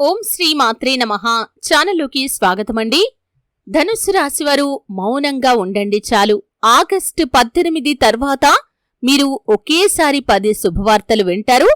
ఓం శ్రీ మాత్రే నమ. ఛానల్లోకి స్వాగతమండి. ధనుసు రాశివారు మౌనంగా ఉండండి చాలు. ఆగస్టు పద్దెనిమిది తర్వాత మీరు ఒకేసారి పది శుభవార్తలు వింటారు.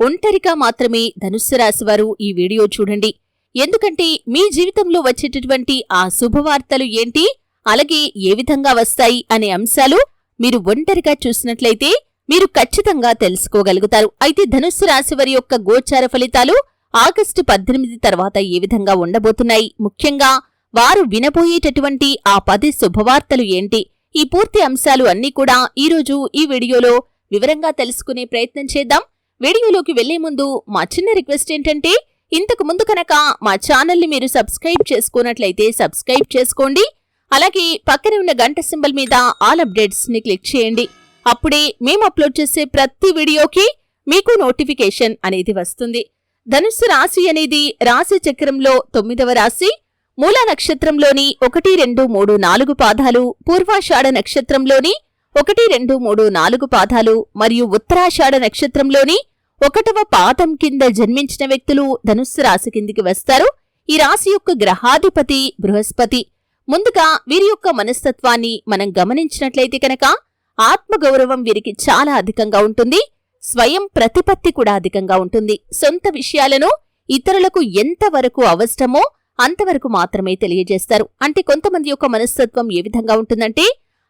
ఒంటరిగా మాత్రమే ధనుస్సు రాశివారు ఈ వీడియో చూడండి. ఎందుకంటే మీ జీవితంలో వచ్చేటటువంటి ఆ శుభవార్తలు ఏంటి? అలాగే ఏ విధంగా వస్తాయి అనే అంశాలు మీరు ఒంటరిగా చూసినట్లయితే మీరు ఖచ్చితంగా తెలుసుకోగలుగుతారు. అయితే ధనుస్సు రాశి వారి యొక్క గోచార ఫలితాలు ఆగస్టు పద్దెనిమిది తర్వాత ఏ విధంగా ఉండబోతున్నాయి? ముఖ్యంగా వారు వినబోయేటటువంటి ఆ పది శుభవార్తలు ఏంటి? ఈ పూర్తి అంశాలు అన్నీ కూడా ఈరోజు ఈ వీడియోలో వివరంగా తెలుసుకునే ప్రయత్నం చేద్దాం. వీడియోలోకి వెళ్ళే ముందు మా చిన్న రిక్వెస్ట్ ఏంటంటే ఇంతకు ముందు కనుక మా ఛానల్ని మీరు సబ్స్క్రైబ్ చేసుకున్నట్లయితే సబ్స్క్రైబ్ చేసుకోండి. అలాగే పక్కనే ఉన్న గంట సింబల్ మీద ఆల్ అప్డేట్స్ని క్లిక్ చేయండి. అప్పుడే మేము అప్లోడ్ చేసే ప్రతి వీడియోకి మీకు నోటిఫికేషన్ అనేది వస్తుంది. ధనుస్సు రాశి అనేది రాశి చక్రంలో తొమ్మిదవ రాశి. మూల నక్షత్రంలోని ఒకటి రెండు మూడు నాలుగు పాదాలు పూర్వాషాఢ నక్షత్రంలోని ఒకటి రెండు మూడు నాలుగు పాదాలు మరియు ఉత్తరాషాఢ నక్షత్రంలోని ఒకటవ పాదం కింద జన్మించిన వ్యక్తులు ధనుస్సు రాశి కిందికి వస్తారు. ఈ రాశి యొక్క గ్రహాధిపతి బృహస్పతి. ముందుగా వీరి యొక్క మనస్తత్వాన్ని మనం గమనించినట్లయితే కనుక ఆత్మగౌరవం వీరికి చాలా అధికంగా ఉంటుంది. స్వయం ప్రతిపత్తి కూడా అధికంగా ఉంటుంది. సొంత విషయాలను ఇతరులకు ఎంతవరకు అవసరమో అంతవరకు మాత్రమే తెలియజేస్తారు. అంటే కొంతమంది యొక్క మనస్తత్వం ఏ విధంగా ఉంటుందంటే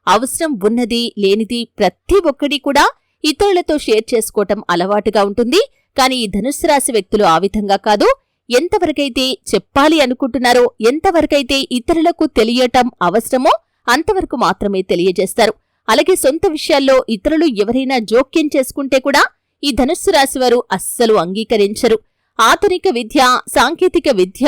అవసరం ఉన్నది లేనిది ప్రతి ఒక్కటి కూడా ఇతరులతో షేర్ చేసుకోవటం అలవాటుగా ఉంటుంది. కానీ ఈ ధనుస్సు రాశి వ్యక్తులు ఆ విధంగా కాదు. ఎంతవరకైతే చెప్పాలి అనుకుంటున్నారో ఎంతవరకైతే ఇతరులకు తెలియటం అవసరమో అంతవరకు మాత్రమే తెలియజేస్తారు. అలాగే సొంత విషయాల్లో ఇతరులు ఎవరైనా జోక్యం చేసుకుంటే కూడా ఈ ధనుస్సు రాశివారు అస్సలు అంగీకరించరు. ఆధునిక విద్య సాంకేతిక విద్య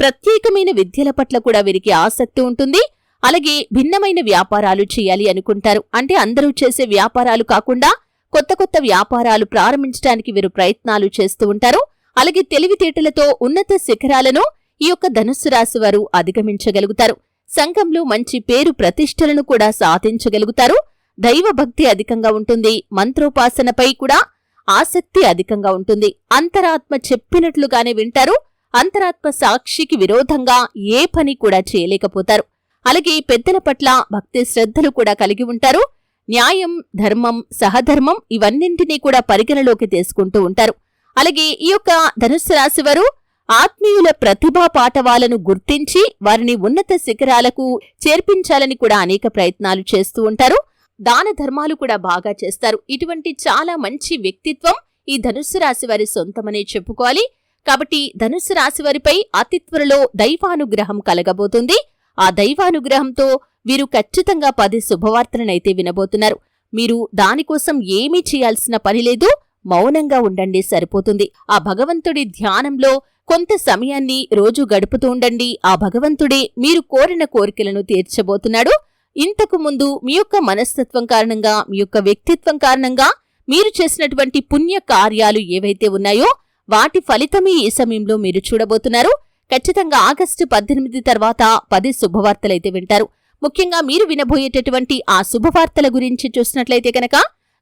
ప్రత్యేకమైన విద్యల పట్ల కూడా వీరికి ఆసక్తి ఉంటుంది. అలాగే భిన్నమైన వ్యాపారాలు చేయాలి అనుకుంటారు. అంటే అందరూ చేసే వ్యాపారాలు కాకుండా కొత్త కొత్త వ్యాపారాలు ప్రారంభించడానికి వీరు ప్రయత్నాలు చేస్తూ ఉంటారు. అలాగే తెలివితేటలతో ఉన్నత శిఖరాలను ఈ యొక్క ధనుస్సు రాశి వారు అధిగమించగలుగుతారు. సంఘంలో మంచి పేరు ప్రతిష్టలను కూడా సాధించగలుగుతారు. దైవభక్తి అధికంగా ఉంటుంది. మంత్రోపాసనపై కూడా ఆసక్తి అధికంగా ఉంటుంది. అంతరాత్మ చెప్పినట్లుగానే వింటారు. అంతరాత్మ సాక్షికి విరోధంగా ఏ పని కూడా చేయలేకపోతారు. అలాగే పెద్దల పట్ల భక్తి శ్రద్ధలు కూడా కలిగి ఉంటారు. న్యాయం ధర్మం సహధర్మం ఇవన్నింటినీ కూడా పరిగణలోకి తీసుకుంటూ ఉంటారు. అలాగే ఈ యొక్క ధనుస్సు రాశి వారు ఆత్మీయుల ప్రతిభా పాఠవాలను గుర్తించి వారిని ఉన్నత శిఖరాలకు చేర్పించాలని కూడా అనేక ప్రయత్నాలు చేస్తూ ఉంటారు. దాన ధర్మాలు కూడా బాగా చేస్తారు. ఇటువంటి చాలా మంచి వ్యక్తిత్వం ఈ ధనుస్సు రాశి వారి సొంతమనే చెప్పుకోవాలి. కాబట్టి ధనుస్సు రాశి వారిపై అతి త్వరలో దైవానుగ్రహం కలగబోతుంది. ఆ దైవానుగ్రహంతో వీరు ఖచ్చితంగా పది శుభవార్తలనైతే వినబోతున్నారు. మీరు దానికోసం ఏమీ చేయాల్సిన పని లేదు. మౌనంగా ఉండండి సరిపోతుంది. ఆ భగవంతుడి ధ్యానంలో కొంత సమయాన్ని రోజు గడుపుతూ ఉండండి. ఆ భగవంతుడే మీరు కోరిన కోరికలను తీర్చబోతున్నాడు. ఇంతకు ముందు మీ యొక్క మనస్తత్వం కారణంగా మీ యొక్క వ్యక్తిత్వం కారణంగా మీరు చేసినటువంటి పుణ్య కార్యాలు ఏవైతే ఉన్నాయో వాటి ఫలితమే ఈ సమయంలో మీరు చూడబోతున్నారు. ఖచ్చితంగా ఆగస్టు పద్దెనిమిది తర్వాత పది శుభవార్తలైతే వింటారు. ముఖ్యంగా మీరు వినబోయేటటువంటి ఆ శుభవార్తల గురించి చూసినట్లయితే కనుక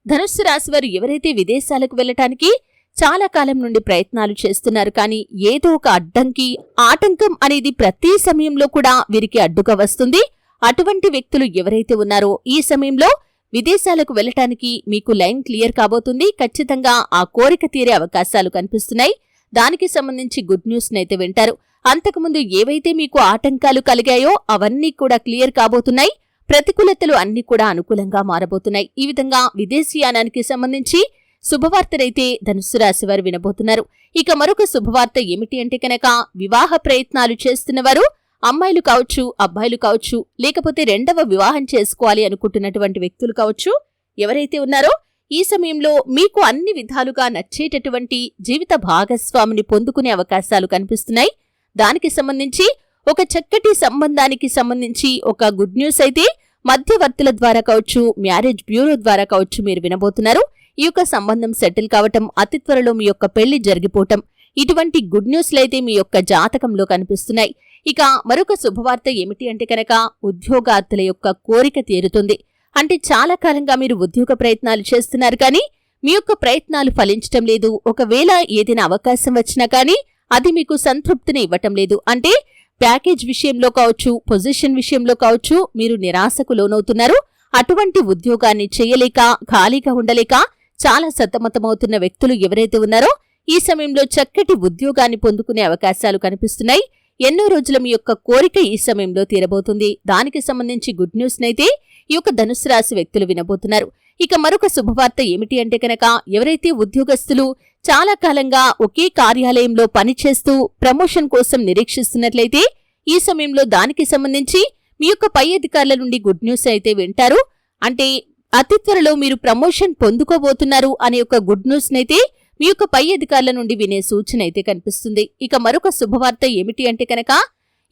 ధనుస్సు రాశివారు ఎవరైతే విదేశాలకు వెళ్ళటానికి చాలా కాలం నుండి ప్రయత్నాలు చేస్తున్నారు కానీ ఏదో ఒక అడ్డంకి ఆటంకం అనేది ప్రతి సమయంలో కూడా వీరికి అడ్డుగా వస్తుంది. అటువంటి వ్యక్తులు ఎవరైతే ఉన్నారో ఈ సమయంలో విదేశాలకు వెళ్ళటానికి మీకు లైన్ క్లియర్ కాబోతుంది. ఖచ్చితంగా ఆ కోరిక తీరే అవకాశాలు కనిపిస్తున్నాయి. దానికి సంబంధించి గుడ్ న్యూస్ నైతే వింటారు. అంతకుముందు ఏవైతే మీకు ఆటంకాలు కలిగాయో అవన్నీ కూడా క్లియర్ కాబోతున్నాయి. ప్రతికూలతలు అన్ని కూడా అనుకూలంగా మారబోతున్నాయి. ఈ విధంగా విదేశీయానానికి సంబంధించి శుభవార్తనైతే ధనుసు రాశి వారు వినబోతున్నారు. ఇక మరొక శుభవార్త ఏమిటి అంటే కనుక వివాహ ప్రయత్నాలు చేస్తున్నవారు అమ్మాయిలు కావచ్చు అబ్బాయిలు కావచ్చు లేకపోతే రెండవ వివాహం చేసుకోవాలి అనుకుంటున్నటువంటి వ్యక్తులు కావచ్చు ఎవరైతే ఉన్నారో ఈ సమయంలో మీకు అన్ని విధాలుగా నచ్చేటటువంటి జీవిత భాగస్వామిని పొందుకునే అవకాశాలు కనిపిస్తున్నాయి. దానికి సంబంధించి ఒక చక్కటి సంబంధానికి సంబంధించి ఒక గుడ్ న్యూస్ అయితే మధ్యవర్తుల ద్వారా కావచ్చు మ్యారేజ్ బ్యూరో ద్వారా కావచ్చు మీరు వినబోతున్నారు. ఈ యొక్క సంబంధం సెటిల్ కావటం అతి త్వరలో మీ యొక్క పెళ్ళి జరిగిపోవటం ఇటువంటి గుడ్ న్యూస్లు అయితే మీ యొక్క జాతకంలో కనిపిస్తున్నాయి. ఇక మరొక శుభవార్త ఏమిటి అంటే కనుక ఉద్యోగార్థుల యొక్క కోరిక తీరుతుంది. అంటే చాలా కాలంగా మీరు ఉద్యోగ ప్రయత్నాలు చేస్తున్నారు కానీ మీ యొక్క ప్రయత్నాలు ఫలించటం లేదు. ఒకవేళ ఏదైనా అవకాశం వచ్చినా కానీ అది మీకు సంతృప్తిని ఇవ్వటం లేదు. అంటే ప్యాకేజ్ విషయంలో కావచ్చు పొజిషన్ విషయంలో కావచ్చు మీరు నిరాశకు లోనవుతున్నారు. అటువంటి ఉద్యోగాన్ని చేయలేక ఖాళీగా ఉండలేక చాలా సతమతమవుతున్న వ్యక్తులు ఎవరైతే ఉన్నారో ఈ సమయంలో చక్కటి ఉద్యోగాన్ని పొందుకునే అవకాశాలు కనిపిస్తున్నాయి. ఎన్నో రోజుల మీ యొక్క కోరిక ఈ సమయంలో తీరబోతుంది. దానికి సంబంధించి గుడ్ న్యూస్ నైతే ఈ యొక్క ధనుసు రాశి వ్యక్తులు వినబోతున్నారు. ఇక మరొక శుభవార్త ఏమిటి అంటే కనుక ఎవరైతే ఉద్యోగస్తులు చాలా కాలంగా ఒకే కార్యాలయంలో పనిచేస్తూ ప్రమోషన్ కోసం నిరీక్షిస్తున్నట్లయితే ఈ సమయంలో దానికి సంబంధించి మీ యొక్క పై అధికారుల నుండి గుడ్ న్యూస్ అయితే వింటారు. అంటే అతి త్వరలో మీరు ప్రమోషన్ పొందుకోబోతున్నారు అనే ఒక గుడ్ న్యూస్ నైతే మీ యొక్క పై అధికారుల నుండి వినే సూచన అయితే కనిపిస్తుంది. ఇక మరొక శుభవార్త ఏమిటి అంటే కనుక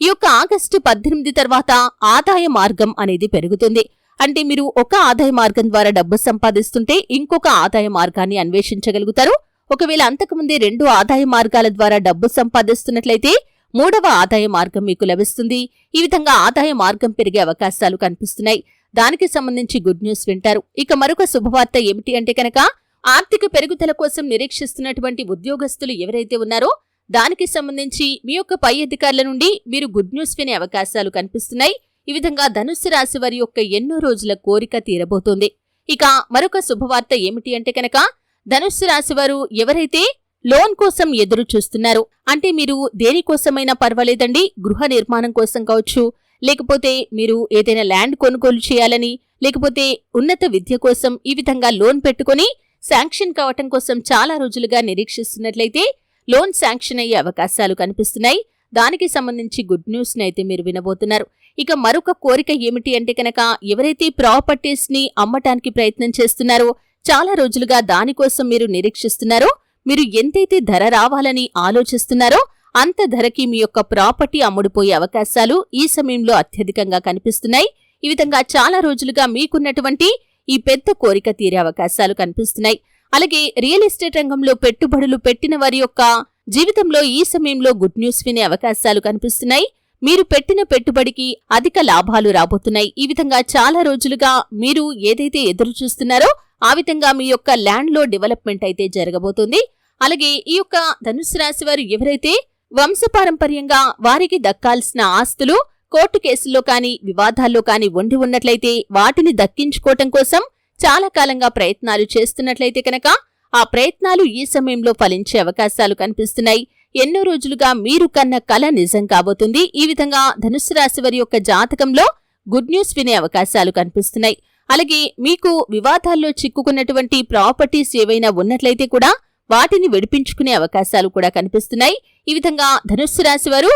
ఈ యొక్క ఆగస్టు పద్దెనిమిది తర్వాత ఆదాయ మార్గం అనేది పెరుగుతుంది. అంటే మీరు ఒక ఆదాయ మార్గం ద్వారా డబ్బు సంపాదిస్తుంటే ఇంకొక ఆదాయ మార్గాన్ని అన్వేషించగలుగుతారు. ఒకవేళ అంతకుముందే రెండు ఆదాయ మార్గాల ద్వారా డబ్బు సంపాదిస్తున్నట్లయితే మూడవ ఆదాయ మార్గం మీకు లభిస్తుంది. ఈ విధంగా ఆదాయ మార్గం పెరిగే అవకాశాలు కనిపిస్తున్నాయి. దానికి సంబంధించి గుడ్ న్యూస్ వింటారు. ఇక మరొక శుభవార్త ఏమిటి అంటే కనుక ఆర్థిక పెరుగుదల కోసం నిరీక్షిస్తున్నటువంటి ఉద్యోగస్తులు ఎవరైతే ఉన్నారో దానికి సంబంధించి మీ యొక్క పై అధికారుల నుండి మీరు గుడ్ న్యూస్ వినే అవకాశాలు కనిపిస్తున్నాయి. ఈ విధంగా ధనుస్సు రాశి వారి యొక్క ఎన్నో రోజుల కోరిక తీరబోతోంది. ఇక మరొక శుభవార్త ఏమిటి అంటే కనుక ధనుస్సు రాశి వారు ఎవరైతే లోన్ కోసం ఎదురు చూస్తున్నారు అంటే మీరు దేనికోసమైనా పర్వాలేదండి గృహ నిర్మాణం కోసం కావచ్చు లేకపోతే మీరు ఏదైనా ల్యాండ్ కొనుగోలు చేయాలని లేకపోతే ఉన్నత విద్య కోసం ఈ విధంగా లోన్ పెట్టుకుని శాంక్షన్ కావటం కోసం చాలా రోజులుగా నిరీక్షిస్తున్నట్లయితే లోన్ శాంక్షన్ అయ్యే అవకాశాలు కనిపిస్తున్నాయి. దానికి సంబంధించి గుడ్ న్యూస్ అయితే మీరు వినబోతున్నారు. ఇక మరొక కోరిక ఏమిటి అంటే కనుక ఎవరైతే ప్రాపర్టీస్ని అమ్మటానికి ప్రయత్నం చేస్తున్నారో చాలా రోజులుగా దానికోసం మీరు నిరీక్షిస్తున్నారో మీరు ఎంతైతే ధర రావాలని ఆలోచిస్తున్నారో అంత ధరకి మీ యొక్క ప్రాపర్టీ అమ్ముడుపోయే అవకాశాలు ఈ సమయంలో అత్యధికంగా కనిపిస్తున్నాయి. ఈ విధంగా చాలా రోజులుగా మీకున్నటువంటి ఈ పెద్ద కోరిక తీరే అవకాశాలు కనిపిస్తున్నాయి. అలాగే రియల్ ఎస్టేట్ రంగంలో పెట్టుబడులు పెట్టిన వారి యొక్క జీవితంలో ఈ సమయంలో గుడ్ న్యూస్ వినే అవకాశాలు కనిపిస్తున్నాయి. మీరు పెట్టిన పెట్టుబడికి అధిక లాభాలు రాబోతున్నాయి. ఈ విధంగా చాలా రోజులుగా మీరు ఏదైతే ఎదురు చూస్తున్నారో ఆ విధంగా మీ యొక్క ల్యాండ్లో డెవలప్మెంట్ అయితే జరగబోతుంది. అలాగే ఈ యొక్క ధనుసు రాశి వారు ఎవరైతే వంశపారంపర్యంగా వారికి దక్కాల్సిన ఆస్తులు కోర్టు కేసుల్లో కానీ వివాదాల్లో కానీ ఉండి ఉన్నట్లయితే వాటిని దక్కించుకోవటం కోసం చాలా కాలంగా ప్రయత్నాలు చేస్తున్నట్లయితే కనుక ఆ ప్రయత్నాలు ఈ సమయంలో ఫలించే అవకాశాలు కనిపిస్తున్నాయి. ఎన్నో రోజులుగా మీరు కన్న కల నిజం కాబోతుంది. ఈ విధంగా ధనుసు రాశి వారి యొక్క జాతకంలో గుడ్ న్యూస్ వినే అవకాశాలు కనిపిస్తున్నాయి. అలాగే మీకు వివాదాల్లో చిక్కుకున్నటువంటి ప్రాపర్టీస్ ఏవైనా ఉన్నట్లయితే కూడా వాటిని విడిపించుకునే అవకాశాలు కూడా కనిపిస్తున్నాయి. ఈ విధంగా ధనుస్సు రాశి వారు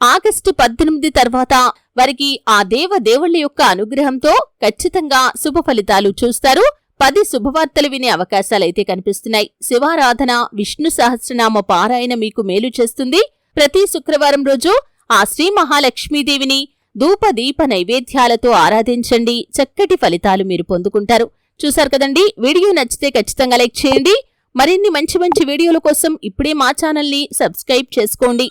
ఆగస్టు పద్దెనిమిది తర్వాత వారికి ఆ దేవ దేవుళ్ళ యొక్క అనుగ్రహంతో ఖచ్చితంగా శుభ ఫలితాలు చూస్తారు. పది శుభవార్తలు వినే అవకాశాలైతే కనిపిస్తున్నాయి. శివారాధన విష్ణు సహస్రనామ పారాయణ మీకు మేలు చేస్తుంది. ప్రతి శుక్రవారం రోజు ఆ శ్రీ మహాలక్ష్మీదేవిని ధూపదీప నైవేద్యాలతో ఆరాధించండి. చక్కటి ఫలితాలు మీరు పొందుకుంటారు. చూశారు కదండి? వీడియో నచ్చితే ఖచ్చితంగా లైక్ చేయండి. మరిన్ని మంచి మంచి వీడియోల కోసం ఇప్పుడే మా ఛానల్ని సబ్స్క్రైబ్ చేసుకోండి.